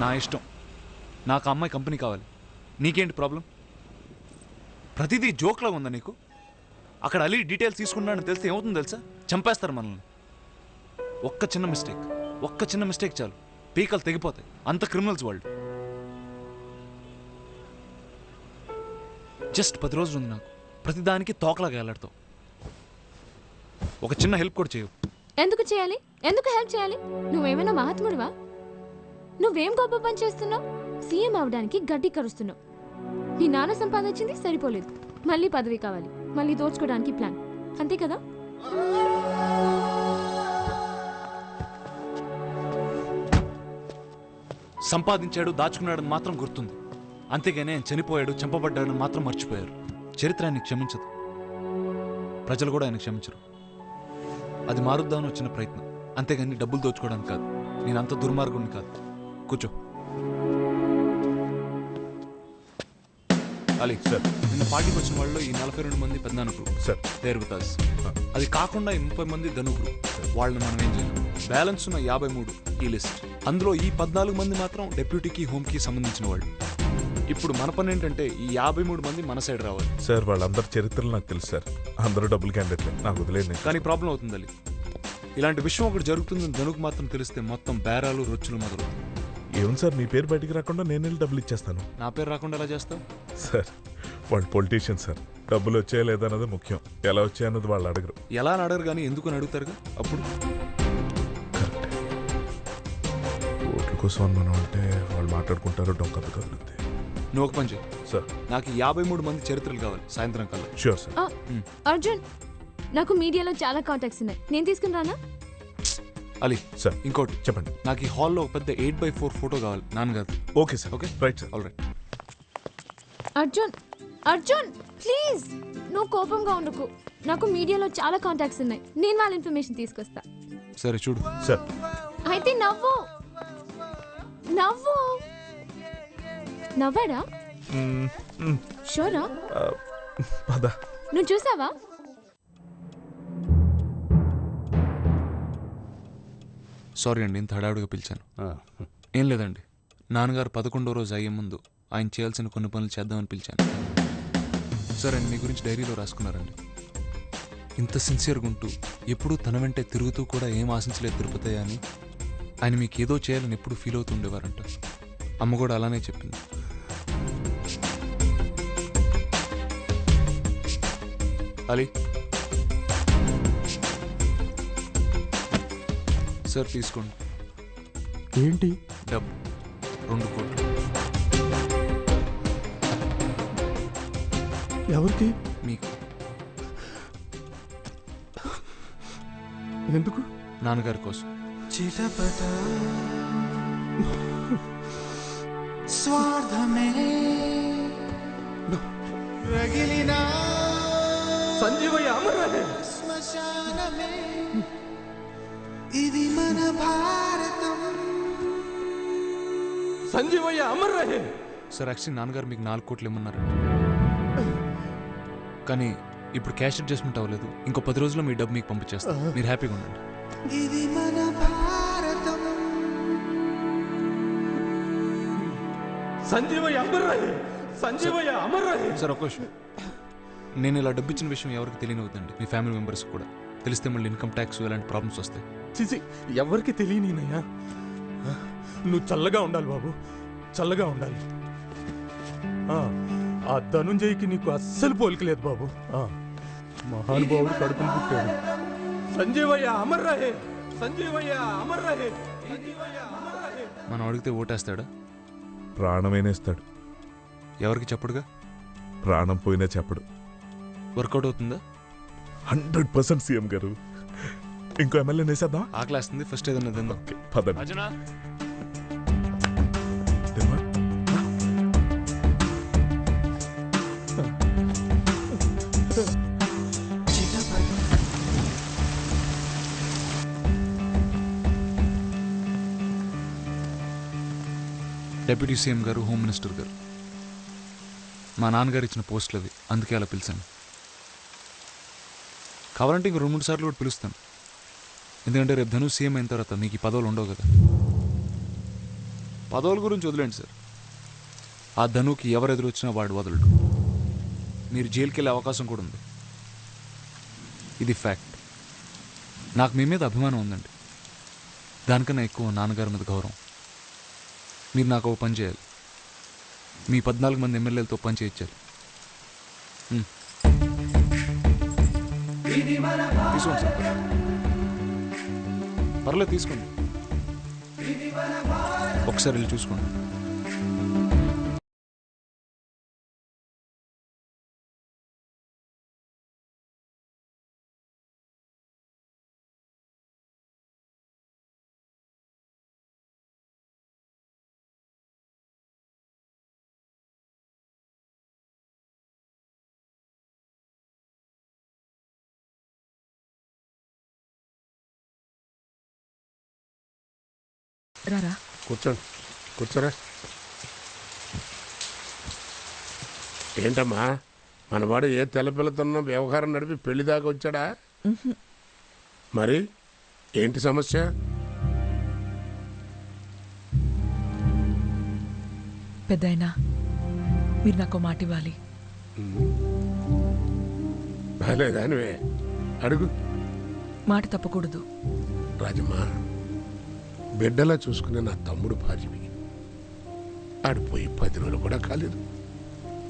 నా ఇష్టం. నాకు అమ్మాయి కంపెనీ కావాలి. నీకేంటి ప్రాబ్లం? ప్రతిదీ జోక్లా ఉందా నీకు? అక్కడ అలీ డీటెయిల్స్ తీసుకున్నాడని తెలిస్తే ఏమవుతుందో తెలుసా? చంపేస్తారు మనల్ని. ఒక్క చిన్న మిస్టేక్. ఒక్క చిన్న మిస్టేక్ చాలు. పీకలు తెగిపోతాయి. అంత క్రిమినల్స్ వాళ్ళు. జస్ట్ పది రోజులు ఉంది నాకు. ప్రతిదానికి తోకలాగా వెళ్ళాడుతావు ఒక చిన్న హెల్ప్ కూడా చేయవు. ఎందుకు చేయాలి? ఎందుకు హెల్ప్ చేయాలి? నువ్వేమైనా మహాత్ముడివా? నువ్వేం గొప్ప పని చేస్తున్నావు సీఎం అవడానికి గడ్డి కరుస్తున్నావు. నీ నాన్న సంపాదించింది సరిపోలేదు. మళ్ళీ పదవి కావాలి. మళ్ళీ దోచుకోవడానికి ప్లాన్. అంతే కదా? సంపాదించాడు దాచుకున్నాడని మాత్రం గుర్తుంది. అంతేగానే ఆయన చనిపోయాడు చంపబడ్డాడని మాత్రం మర్చిపోయారు. చరిత్ర ఆయన క్షమించదు. ప్రజలు కూడా ఆయన క్షమించరు. అది మారుద్దామని వచ్చిన ప్రయత్నం. అంతేగాని డబ్బులు దోచుకోవడానికి కాదు. నేను అంత దుర్మార్గుడిని కాదు. కూర్చో. అలీ సార్. నిన్న పార్టీకి వచ్చిన వాళ్ళు ఈ నలభై రెండు మంది పెద్దనాన్న గ్రూప్ సార్. There with. అది కాకుండా ఈ ముప్పై మంది ధను గ్రూప్ వాళ్ళని మనం ఏం చేయలేం బ్యాలెన్స్ ఉన్న యాభై మూడు ఈ లిస్ట్ అందులో ఈ పద్నాలుగు మంది మాత్రం డెప్యూటీకి హోమ్కి సంబంధించిన వాళ్ళు. ఇప్పుడు మన పని ఏంటంటే ఈ యాభై మూడు మంది మన సైడ్ రావాలి. సార్ వాళ్ళందరి చరిత్రలు నాకు తెలుసు సార్. అందరూ డబ్బులు క్యాండిడేట్లే నాకు వదిలేదు కానీ ప్రాబ్లం అవుతుంది అలీ. ఇలాంటి విషయం ఒకటి జరుగుతుందని ధనుకు మాత్రం తెలిస్తే మొత్తం బేరాలు రొచ్చులు మొదలవుతాయి. ఏముంది సార్ మీ పేరు బయటికి రాకుండా నేను వెళ్ళి డబ్బులు ఇచ్చేస్తాను. నా పేరు రాకుండా ఎలా చేస్తావు? సార్ వాళ్ళు పొలిటీషియన్ సార్. డబ్బులు వచ్చాయా లేదా అన్నది ముఖ్యం. ఎలా వచ్చాయన్నది వాళ్ళు అడగరు. ఎలా అని అడగరు కానీ ఎందుకు అని అడుగుతారుగా? అప్పుడు? ఓట్ల కోసం అని మనం అంటే వాళ్ళు మాట్లాడుకుంటారు డొంక కదులుద్ది. నువ్వు ఒక పని చేయి. సార్. నాకు యాభై మూడు మంది చరిత్రలు కావాలి సాయంత్రం కల్లా. షూర్ సార్ ఆ, అర్జున్ నాకు మీడియాలో చాలా కాంటాక్ట్స్ ఉన్నాయి. నేను తీసుకుని రానా? అలీ సార్. ఇంకోటి. చెప్పండి. నాకు ఈ హాల్లో ఒక పెద్ద ఎయిట్ బై ఫోర్ ఫోటో కావాలి. నాన్నగారు okay sir. Okay? Right sir. All right Arjun Arjun please. నువ్వు కోపంగా ఉండకు. నాకు మీడియాలో చాలా కాంటాక్ట్స్ ఉన్నాయి. నేను వాళ్ళ ఇన్ఫర్మేషన్ తీసుకొస్తా. సరే చూడు. సార్. అయితే నవ్వు. నవ్వు. నవ్వాడా? షోరా? ఆ, పద. నువ్వు చూసావా? సారీ అండి ఇంత హడావుడిగా పిలిచాను. ఏం లేదండి నాన్నగారు పదకొండో రోజు అయ్యే ముందు ఆయన చేయాల్సిన కొన్ని పనులు చేద్దామని పిలిచాను. సరే అండి మీ గురించి డైరీలో రాసుకున్నారండి. ఇంత సిన్సియర్గా ఉంటూ ఎప్పుడూ తన వెంటే తిరుగుతూ కూడా ఏం ఆశించలేదు తిరుపతి అని ఆయన మీకు ఏదో చేయాలని ఎప్పుడు ఫీల్ అవుతూ ఉండేవారంట. అమ్మ కూడా అలానే చెప్పింది. అలీ సార్ తీసుకోండి. ఏంటి? డబ్బు. రెండు కోట్లు. ఎవరికి? మీకు. ఎందుకు? నాన్నగారి కోసం. చిటపట. స్వార్థమే. రగిలిన. సంజీవయ్య అమర్ రహే శ్మశానమే. భారతం సంజీవయ్య అమర్ రహే. సార్ యాక్చువల్లీ నాన్నగారు మీకు నాలుగు కోట్లు ఇమ్మన్నారండి కానీ ఇప్పుడు క్యాష్ అడ్జస్ట్మెంట్ అవ్వలేదు. ఇంకో పది రోజుల్లో మీ డబ్బు మీకు పంపించేస్తాను మీరు హ్యాపీగా ఉండండి. ఇది మన భారతం. సంజీవయ్య అమర్ రహే. సంజీవయ్య అమర్ రహే. సార్ ఒక విషయం నేను ఇలా డబ్బు ఇచ్చిన విషయం ఎవరికి తెలియనివ్వద్దండి. మీ ఫ్యామిలీ మెంబర్స్ కూడా. తెలిస్తే మళ్ళీ ఇన్కమ్ ట్యాక్స్ ఇలాంటి ప్రాబ్లమ్స్ వస్తాయి. చిచి ఎవరికి తెలియనీనయ్యా నువ్వు చల్లగా ఉండాలి బాబు చల్లగా ఉండాలి. ఆ, ఆ ధనుంజయ్కి నీకు అస్సలు పోలికలేదు బాబు. ఆ, మహానుభావుడు కడుపును పుట్టాడు. సంజీవయ్య అమర్ రహే సంజీవయ్య అమర్ రహే సంజీవయ్య అమర్ రహే మనం అడిగితే ఓటేస్తాడా? ప్రాణమైనేస్తాడు ఎవరికి చెప్పడుగా? ప్రాణం పోయినా చెప్పడు. వర్కౌట్ అవుతుందా? హండ్రెడ్ పర్సెంట్ సీఎం గారు. ఇంకో ఎమ్మెల్యే వేసేద్దాం ఆకలేస్తుంది ఫస్ట్ ఏదన్నా తిందాం. ఓకే పదండి. తిమ్మా. డెప్యూటీ సీఎం గారు హోమ్ మినిస్టర్ గారు. మా నాన్నగారు ఇచ్చిన పోస్టులు అవి అందుకే అలా పిలిచాను. కావాలంటే ఇంకో రెండు మూడు సార్లు కూడా పిలుస్తాను. ఎందుకంటే రేపు ధను సీఎం అయిన తర్వాత మీకు ఈ పదవులు ఉండవు కదా. పదవుల గురించి వదిలేండి సార్. ఆ ధనుకి ఎవరు ఎదురొచ్చినా వాడు వదలడు. మీరు జైలుకి వెళ్ళే అవకాశం కూడా ఉంది. ఇది ఫ్యాక్ట్. నాకు మీ మీద అభిమానం ఉందండి. దానికన్నా ఎక్కువ నాన్నగారి మీద గౌరవం. మీరు నాకు ఒక పని చేయాలి. మీ పద్నాలుగు మంది ఎమ్మెల్యేలతో పని చేయించాలి. తీసుకోండి సార్. పర్లేదు తీసుకోండి. ఒకసారి వెళ్ళి చూసుకోండి. రారా? కూర్చోండి. కూర్చోరా. ఏంటమ్మా? మనవాడు ఏ తెల్లపిల్లతోనో వ్యవహారం నడిపి పెళ్ళి దాకా వచ్చాడా? మరి ఏంటి సమస్య? పెద్దాయనా మీరు నాకు మాట ఇవ్వాలి. బాగాలేదానివే అడుగు. మాట తప్పకూడదు. రాజమ్మా. బిడ్డలా చూసుకునే నా తమ్ముడు భార్యవి. ఆడిపోయి పది రోజులు కూడా కాలేదు.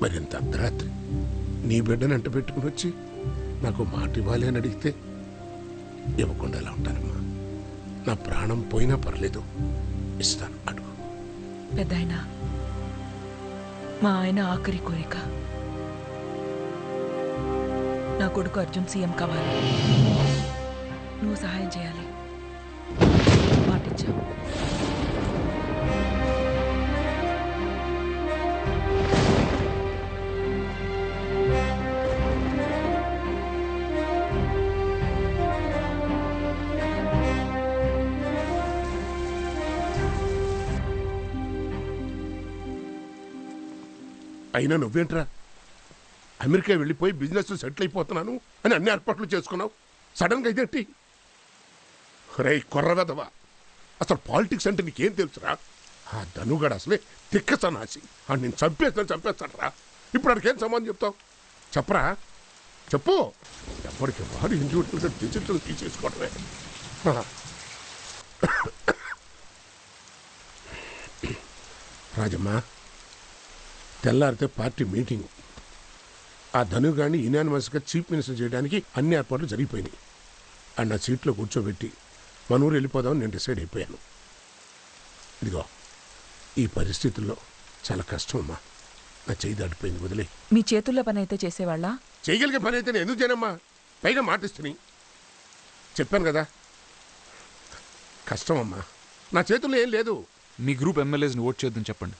మరింత అర్ధరాత్రి? నీ బిడ్డను అంట పెట్టుకుని వచ్చి నాకు మాట ఇవ్వాలి అని అడిగితే ఇవ్వకుండా ఎలా ఉంటానమ్మా? నా ప్రాణం పోయినా పర్లేదు. ఇస్తాను అడుగు. పెద్దాయనా మా ఆయన ఆఖరి కోరిక. నా కొడుకు అర్జున్ సీఎం కావాలి. నువ్వు సహాయం చేయాలి. మాటిచ్చావు అయినా నువ్వేంట్రా? అమెరికా వెళ్ళిపోయి బిజినెస్ సెటిల్ అయిపోతున్నాను అని అన్ని ఏర్పాట్లు చేసుకున్నావు. సడన్గా ఇదేంటి? రే కొర్రవెదవా? అసలు పాలిటిక్స్ అంటే నీకేం తెలుసురా? ఆ ధనుగాడు అసలే తిక్క సన్నాసి. ఆ నేను చంపేస్తాను చంపేస్తాడరా. ఇప్పుడు అడికేం సంబంధం చెప్తావు? చెప్పరా? చెప్పు. ఎప్పటికి వారు ఇండివిజువల్గా డిజిటల్ తీసేసుకోవడమే. రాజమ్మ రాజమ్మా తెల్లారితే పార్టీ మీటింగ్. ఆ ధనుగాన్ని యునానిమస్గా చీఫ్ మినిస్టర్ చేయడానికి అన్ని ఏర్పాట్లు జరిగిపోయినాయి. ఆ సీట్లో కూర్చోబెట్టి మన ఊరు వెళ్ళిపోదామని నేను డిసైడ్ అయిపోయాను. ఇదిగో ఈ పరిస్థితుల్లో చాలా కష్టం అమ్మా నా చేయి దాటిపోయింది వదిలే. మీ చేతుల్లో పని అయితే చేసేవాళ్ళ? చేయగలిగే పని అయితే నేను ఎందుకు చేయనమ్మా? పైగా మాటిస్తుని చెప్పాను కదా. కష్టం అమ్మా నా చేతుల్లో ఏం లేదు. మీ గ్రూప్ ఎమ్మెల్యేస్ని ఓట్ చేద్దని చెప్పండి.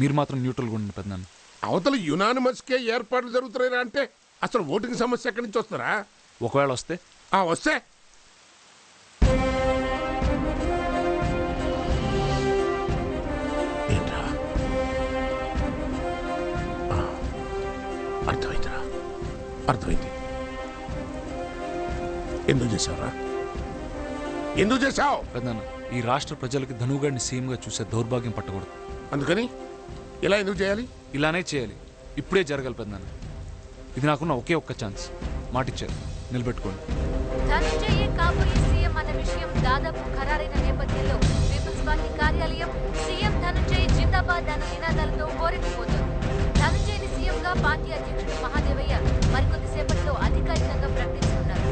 మీరు మాత్రం న్యూట్రల్గా ఉండండి పెద్దనాన్న. అవతల యునానిమస్కే ఏర్పాట్లు జరుగుతున్నాయా అంటే అసలు ఓటింగ్ సమస్య ఎక్కడి నుంచి వస్తారా ఒకవేళ వస్తే? ఆ వస్తే. అర్థమైంది. ఎందుకు చేశావురా? ఎందుకు చేశావు? పెద్దనాన్న ఈ రాష్ట్ర ప్రజలకి ధనుగాడిని సీఎంగా చూసే దౌర్భాగ్యం పట్టకూడదు. అందుకని ఇలా ఎందుకు చేయాలి? ఇలానే చేయాలి. ఇప్పుడే జరగాలి పెద్దనాన్న ఇది నాకున్న ఒకే ఒక్క ఛాన్స్. మాటిచ్చారు. నిలబెట్టుకోండి. ధనంజయే కాబోయే సీఎం అన్న విషయం దాదాపు ఖరారైన నేపథ్యంలో పీపుల్స్ పార్టీ కార్యాలయం సీఎం ధనంజయ్ జిందాబాద్ అన్న నినాదాలతో కోరికపోతుంది ధనంజయ్ని సీఎంగా పార్టీ అధ్యక్షుడు మహాదేవయ్య మరికొద్దిసేపట్లో అధికారికంగా ప్రకటించనున్నారు.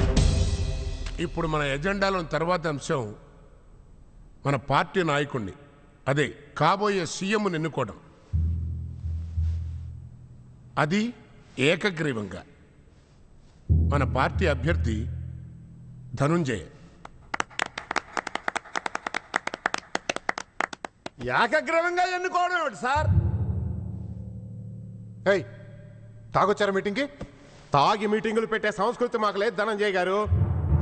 ఇప్పుడు మన ఎజెండాలో తర్వాత అంశం మన పార్టీ నాయకుడిని అదే కాబోయే సీఎంను ఎన్నుకోవడం. అది ఏకగ్రీవంగా మన పార్టీ అభ్యర్థి ధనుంజయ. ఏకగ్రీవంగా ఎన్నుకోవడం సార్? ఏయ్ తాగొచ్చారా మీటింగ్కి? తాగి మీటింగులు పెట్టే సంస్కృతి మాకు లేదు ధనంజయ్ గారు.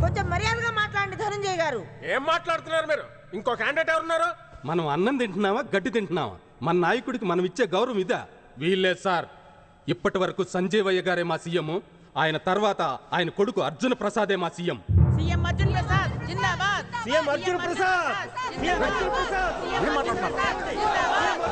కొంచెం మర్యాదగా మాట్లాడండి ధనంజయ్ గారు. ఏం మాట్లాడుతున్నారు మీరు? ఇంకో క్యాండిడేట్ ఎవరున్నారు? మనం అన్నం తింటున్నావా గడ్డి తింటున్నావా? మన నాయకుడికి మనం ఇచ్చే గౌరవం ఇదా? వీల్లేదు సార్. ఇప్పటి వరకు సంజీవయ్య గారే మా సీఎం ఆయన తర్వాత ఆయన కొడుకు అర్జున ప్రసాదే మా CM. CM Arjun Prasad CM Arjun Prasad CM Arjun Prasad ఏం మాట్లాడుతున్నారు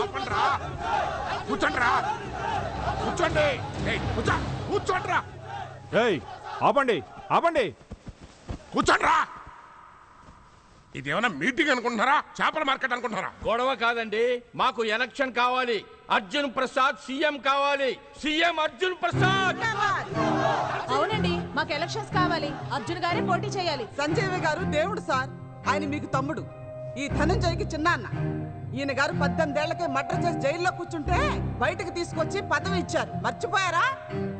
ఆపండ్రా. కూర్చోండ్రా కూర్చోండి ఏయ్, కూర్చో కూర్చోండ్రా. ఏయ్ ఆపండి ఆపండి. కూర్చోండ్రా. ఇదేమైనా మీటింగ్ అనుకుంటున్నారా? చేపల మార్కెట్ అనుకుంటున్నారా? గొడవ కాదండి మాకు ఎలక్షన్ కావాలి. అర్జున్ ప్రసాద్ సీఎం కావాలి. సీఎం అర్జున్ ప్రసాద్! అవునండి మాకు ఎలక్షన్స్ కావాలి. అర్జున్ గారే పోటీ చేయాలి. సంజీవ్ గారు దేవుడు సార్. ఆయన మీకు తమ్ముడు. ఈ ధనంజయ్కి చిన్న అన్న ఈయన గారు పద్దెనిమిదేళ్ళకే మర్డర్ చేసి జైల్లో కూర్చుంటే బయటకు తీసుకొచ్చి పదవి ఇచ్చారు. మర్చిపోయారా?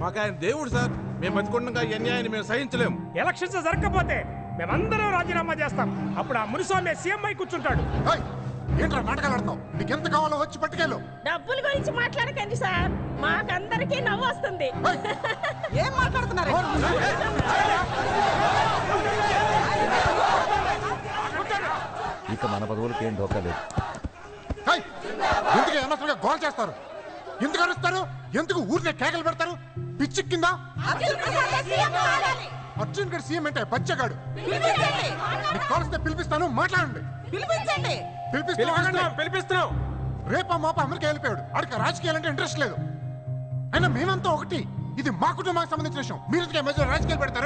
మాకు ఆయన దేవుడు సార్. మేము బతికుండగా ఈ అన్యాయాన్ని మేము సహించలేము. ఎలక్షన్స్ జరగకపోతే మేమందరం రాజీనామా చేస్తాం. అప్పుడు ఆ మునిస్వామి సీఎం అయి కూర్చుంటాడు. ఏంట్రా నాటకాలు ఆడతావు నీకు ఎంత కావాలో వచ్చి పట్టుకెళ్ళు. డబ్బుల గురించి మాట్లాడకండి సార్. మాకందరికీ నవ్వు వస్తుంది. ఏం మాట్లాడుతున్నారు? ఇక మన పదవులకి ఏం డోకా లేదు. ఏయ్, ఎందుకు అనవసరంగా గోల్ చేస్తారు? ఎందుకు అరుస్తారు? ఎందుకు ఊరికే కేకలు పెడతారు? పిచ్చి కింద? అర్జున్ గడ్ సీఎం అంటే బచ్చగాడు. కావలిస్తే పిలిపిస్తాను మాట్లాడండి. పిలిపించండి. పిలిపిస్తాను పిలిపిస్తున్నాం రేపా మాప అమెరికా వెళ్ళిపోయాడు. ఆడికి రాజకీయాలంటే ఇంట్రెస్ట్ లేదు. అయినా మేమంతా ఒకటి. ఇది మా కుటుంబానికి సంబంధించిన విషయం. మీరు ఎందుకు ఈ మధ్యలో రాజకీయాలు పెడతారు?